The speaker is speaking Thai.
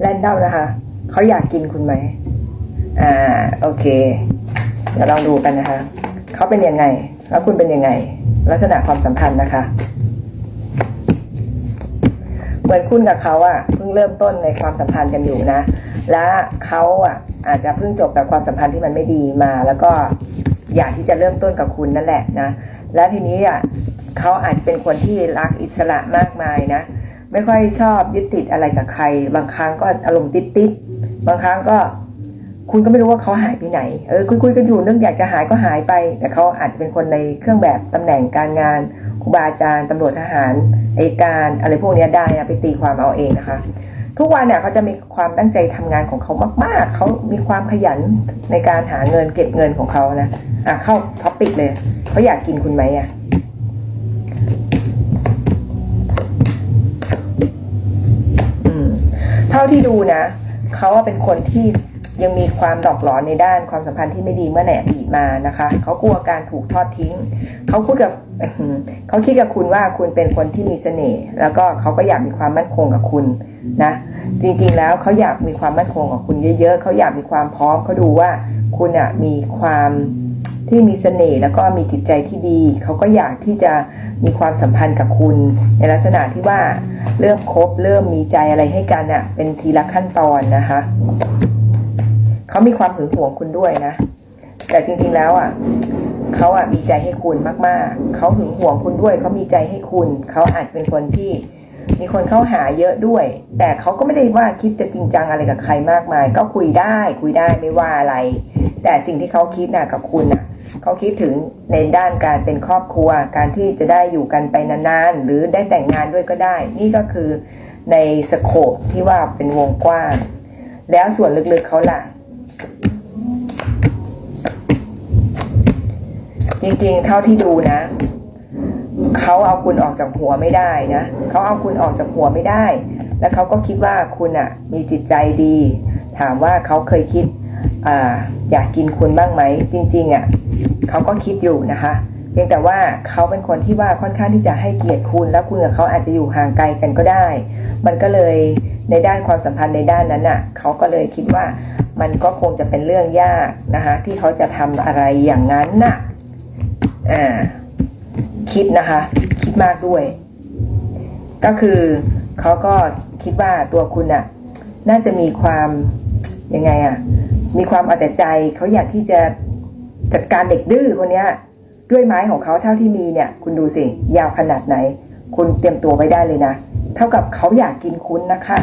แรนดอมนะคะ เขาอยากกินคุณไหม อ่า โอเค เดี๋ยวลองดูกันนะคะ เขาเป็นยังไง แล้วคุณเป็นยังไง ลักษณะความสัมพันธ์นะคะ เหมือนคุณกับเขาอะเพิ่งเริ่มต้นในความสัมพันธ์กันอยู่นะ และเขาอะอาจจะเพิ่งจบกับความสัมพันธ์ที่มันไม่ดีมา แล้วก็อยากที่จะเริ่มต้นกับคุณนั่นแหละนะ และทีนี้อะเขาอาจจะเป็นคนที่รักอิสระมากมายนะ ไม่ค่อยชอบยึดติดอะไรกับใคร บางครั้งก็อารมณ์ติดติดบางครั้งก็ คุณก็ไม่รู้ว่าเขาหายไปไหนเออคุยคุยๆกันอยู่เนึกองอยากจะหายก็หายไป แต่เขาอาจจะเป็นคนในเครื่องแบบตำแหน่งการงานครูบาอาจารย์ตำรวจทหารอัยการ อะไรพวกนี้ได้นะไปตีความเอาเองนะคะ ทุกวันเนี่ยเขาจะมีความตั้งใจทำงานของเขามาก ๆเขามีความขยันในการหาเงินเก็บเงินของเขานะอะเข้าท็อปิกเลยเขาอยากกินคุณไหมอะ ท่าที่ดูนะเขาว่าเป็นคนที่ยังมีความดอกหลอนในด้านความสัมพันธ์ที่ไม่ดีเมื่อในอดีตมานะคะเขากลัวการถูกทอดทิ้งเขาพูดกับเขาคิดกับคุณว่าคุณเป็นคนที่มีเสน่ห์แล้วก็เขาก็อยากมีความมั่นคงกับคุณนะ จริงๆแล้วเขาอยากมีความมั่นคงกับคุณเยอะ ๆเขาอยากมีความพร้อมเขาดูว่าคุณอะมีความ ที่มีเสน่ห์แล้วก็มีจิตใจที่ดี เขาก็อยากที่จะมีความสัมพันธ์กับคุณ ในลักษณะที่ว่าเริ่มคบเริ่มมีใจอะไรให้กันอะ เป็นทีละขั้นตอนนะคะ เขามีความหึงหวงคุณด้วยนะ แต่จริงๆแล้วอะเขาอะมีใจให้คุณมากๆ เขาหึงหวงคุณด้วย เขามีใจให้คุณ เขาอาจจะเป็นคนที่มีคนเข้าหาเยอะด้วย แต่เขาก็ไม่ได้ว่าคิดจะจริงจังอะไรกับใครมากมาย ก็คุยได้ คุยได้ไม่ว่าอะไร แต่สิ่งที่เขาคิดน่ะกับคุณน่ะ เขาคิดถึงในด้านการเป็นครอบครัว การที่จะได้อยู่กันไปนานๆ หรือได้แต่งงานด้วยก็ได้ นี่ก็คือในสโคปที่ว่าเป็นวงกว้าง แล้วส่วนลึกๆเขาล่ะ จริงๆ เท่าที่ดูนะเขาเอาคุณออกจากหัวไม่ได้นะเขาเอาคุณออกจากหัวไม่ได้ แล้วเขาก็คิดว่าคุณอะ มีจิตใจดี ถามว่าเขาเคยคิด ออยากกินคุณบ้างไหม จริงๆอะเขาก็คิดอยู่นะคะเพียงแต่ว่าเขาเป็นคนที่ว่าค่อนข้างที่จะให้เกียรติคุณ แล้วคุณกับเขาอาจจะอยู่ห่างไกลกันก็ได้ มันก็เลยในด้านความสัมพันธ์ในด้านนั้นอะเขาก็เลยคิดว่ามันก็คงจะเป็นเรื่องยากนะคะที่เขาจะทำอะไรอย่างนั้นน่ะอ่าคิดนะคะ คิดมากด้วย ก็คือเขาก็คิดว่าตัวคุณอะน่าจะมีความยังไงอะ มีความเอาแต่ใจเขาอยากที่จะจัดการเด็กดื้อคนเนี้ยด้วยไม้ของเขาเท่าที่มีเนี่ย คุณดูสิ ยาวขนาดไหน คุณเตรียมตัวไว้ได้เลยนะ เท่ากับเขาอยากกินคุณนะคะ